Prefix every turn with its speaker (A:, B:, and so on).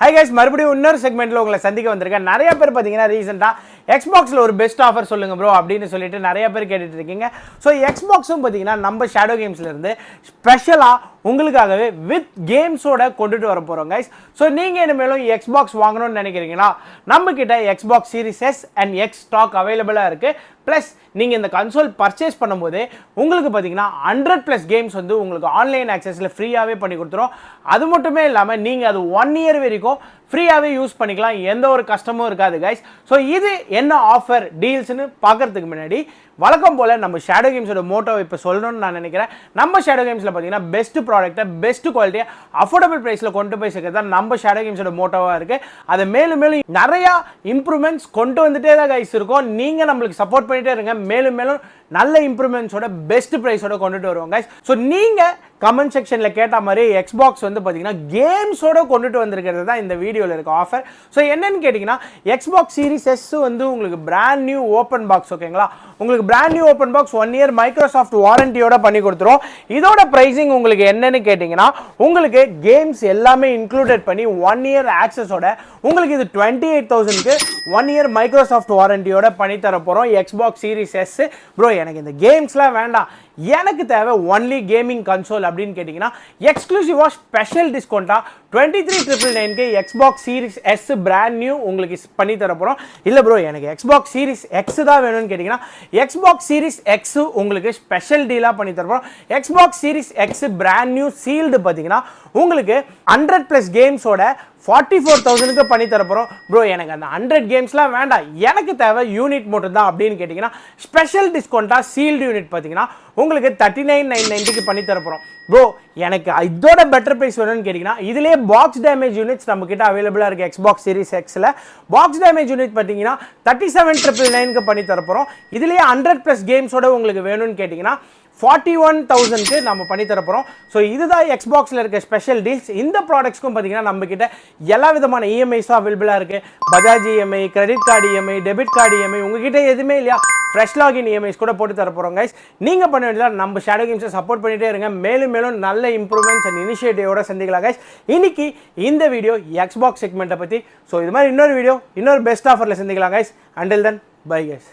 A: Hi guys மறுபடியும் இன்னொரு செக்மெண்ட்டில் உங்களை சந்திக்க வந்திருக்கேன். நிறைய பேர் பார்த்தீங்கன்னா ரீசெண்டாக எக்ஸ்பாக்ஸில் ஒரு பெஸ்ட் ஆஃபர் சொல்லுங்கள் ப்ரோ அப்படின்னு சொல்லிட்டு நிறைய பேர் கேட்டுட்டு இருக்கீங்க. ஸோ எக்ஸ்பாக்ஸும் பார்த்தீங்கன்னா நம்ம ஷேடோ கேம்ஸ்லேருந்து ஸ்பெஷலாக உங்களுக்காகவே வித் கேம்ஸோட கொண்டுட்டு வர போகிறோம் கைஸ் ஸோ நீங்கள் இனிமேலும் எக்ஸ்பாக்ஸ் வாங்கணும்னு நினைக்கிறீங்கன்னா நம்மக்கிட்ட Xbox series S and X stock அவைலபிளாக இருக்குது ப்ளஸ் நீங்கள் இந்த கன்சோல் பர்ச்சேஸ் பண்ணும்போது உங்களுக்கு பார்த்தீங்கன்னா ஹண்ட்ரட் ப்ளஸ் கேம்ஸ் வந்து உங்களுக்கு ஆன்லைன் ஆக்சஸில் ஃப்ரீயாகவே பண்ணி கொடுத்துரும். அது மட்டுமே இல்லாமல் நீங்கள் அது ஒன் இயர் வரைக்கும் ஃப்ரீயாகவே யூஸ் பண்ணிக்கலாம். எந்த ஒரு கஷ்டமும் இருக்காது கைஸ் ஸோ இது என்ன ஆஃபர் டீல்ஸ்னு பார்க்கறதுக்கு முன்னாடி வழக்கம் போல் நம்ம ஷேடோ கேம்ஸோட மோட்டோ இப்போ சொல்லணும்னு நான் நினைக்கிறேன். நம்ம ஷேடோ கேம்ஸில் பார்த்தீங்கன்னா பெஸ்ட் ப்ராடக்ட்டை பெஸ்ட் குவாலிட்டியை அஃபோர்டபுள் ப்ரைஸில் கொண்டு போய் சேர்க்கறது தான் நம்ம ஷேடோ கேம்ஸோட மோட்டோவாக இருக்குது அதை மேலும் மேலும் நிறையா இம்ப்ரூவ்மெண்ட்ஸ் கொண்டு வந்துட்டே தான் கைஸ் இருக்கும். நீங்கள் நம்மளுக்கு சப்போர்ட் பண்ணிகிட்டே இருங்க. மேலும் மேலும் நல்ல இம்ப்ரூவ்மெண்ட்ஸோட பெஸ்ட் ப்ரைஸோட கொண்டுட்டு வருவோம் கைஸ் ஸோ நீங்கள் கமெண்ட் செக்ஷனில் கேட்ட மாதிரி எக்ஸ்பாக்ஸ் வந்து பார்த்தீங்கன்னா கேம்ஸோட கொண்டுட்டு வந்திருக்கிறது தான் இந்த வீடியோவில் இருக்க ஆஃபர் ஸோ என்னன்னு கேட்டிங்கன்னா எக்ஸ்பாக்ஸ் சீரிஸ் எஸ் வந்து உங்களுக்கு பிராண்ட் நியூ ஓப்பன் பாக்ஸ் ஓகேங்களா உங்களுக்கு brand new open box one year Microsoft வாரண்டியோட பண்ணி கொடுத்துரும். இதோட ப்ரைஸிங் உங்களுக்கு என்னன்னு கேட்டிங்கன்னா உங்களுக்கு கேம்ஸ் எல்லாமே இன்க்ளூடட் பண்ணி ஒன் இயர் ஆக்சஸோட உங்களுக்கு இது டுவெண்ட்டி எயிட் தௌசண்ட்க்கு ஒன் இயர் மைக்ரோசாஃப்ட் வாரண்டியோட பண்ணி தர போகிறோம் எக்ஸ்பாக்ஸ் சீரிஸ் எஸ் ப்ரோ எனக்கு இந்த கேம்ஸ்லாம் வேண்டாம். எனக்கு தேவை ஒன்லி கேமிங் கன்சோல் அப்படின்னு கேட்டிங்கன்னா எக்ஸ்க்ளூசிவாக ஸ்பெஷல் டிஸ்கவுண்ட்டாக twenty three triple நைன்க்கு Xbox series S brand new உங்களுக்கு பண்ணி தர போகிறோம் இல்லை ப்ரோ எனக்கு எக்ஸ்பாக்ஸ் சீரிஸ் எக்ஸ் தான் வேணும்னு கேட்டிங்கன்னா எக்ஸ்பாக்ஸ் சீரிஸ் எக்ஸ் உங்களுக்கு ஸ்பெஷல் டீலாக பண்ணி தர போகிறோம் Xbox series X brand new sealed பார்த்தீங்கன்னா உங்களுக்கு ஹண்ட்ரட் ப்ளஸ் கேம்ஸோட ஃபார்ட்டி ஃபோர் தௌசண்ட்க்கு பண்ணி தர போகிறோம் ப்ரோ எனக்கு அந்த ஹண்ட்ரட் கேம்ஸ்லாம் வேண்டாம். எனக்கு தேவை யூனிட் மட்டும் தான் அப்படின்னு கேட்டிங்கன்னா ஸ்பெஷல் டிஸ்கவுண்ட்டாக சீல்டு யூனிட் பார்த்தீங்கன்னா உங்களுக்கு தேர்ட்டி நைன் நைன் நைன்ட்டிக்கு பண்ணி தர போகிறோம் ப்ரோ எனக்கு இதோட பெட்டர் ப்ரைஸ் வேணும்னு கேட்டிங்கன்னா இதிலே பாக்ஸ் டேமேஜ் யூனிட்ஸ் நம்ம கிட்ட அவைலபிளாக இருக்குது எக்ஸ்பாக்ஸ் சீரிஸ் எக்ஸில் பாக்ஸ் டேமேஜ் யூனிட் பார்த்தீங்கன்னா தேர்ட்டி செவன் ட்ரிபிள் நைனுக்கு பண்ணி தரப்போகிறோம் இதுலேயே ஹண்ட்ரட் ப்ளஸ் கேம்ஸோட உங்களுக்கு வேணும்னு கேட்டிங்கன்னா ஃபார்ட்டி ஒன் தௌசண்ட்க்கு நம்ம பண்ணி தர ஸோ இதுதான் எக்ஸ்பாக்ஸில் இருக்க ஸ்பெஷல் டீல்ஸ் இந்த ப்ராடக்ட்ஸ்க்கும் பார்த்தீங்கன்னா நம்மக்கிட்ட எல்லா விதமான இஎம்ஐஸும் அவைலபிளாக இருக்குது Bajaj EMI credit card EMI debit card EMI உங்ககிட்ட எதுவுமே இல்லையா? ஃப்ரெஷ் லாகின் இஎம்ஐஸ் கூட போட்டு தரப்போகிறோம் கைஸ் நீங்கள் பண்ண வேண்டியது நம்ம ஷேடோ கேம்ஸை சப்போர்ட் பண்ணிகிட்டே இருங்க. மேலும் மேலும் நல்ல இம்ப்ரூவ்மெண்ட்ஸ் அண்ட் இனிஷியேட்டிவோட சந்திக்கலாம் கைஸ் இன்னைக்கு இந்த வீடியோ எக்ஸ்பாக்ஸ் செக்மெண்ட்டை பற்றி ஸோ இது மாதிரி இன்னொரு வீடியோ இன்னொரு பெஸ்ட் ஆஃபரில் சந்திக்கலாம் guys until then bye guys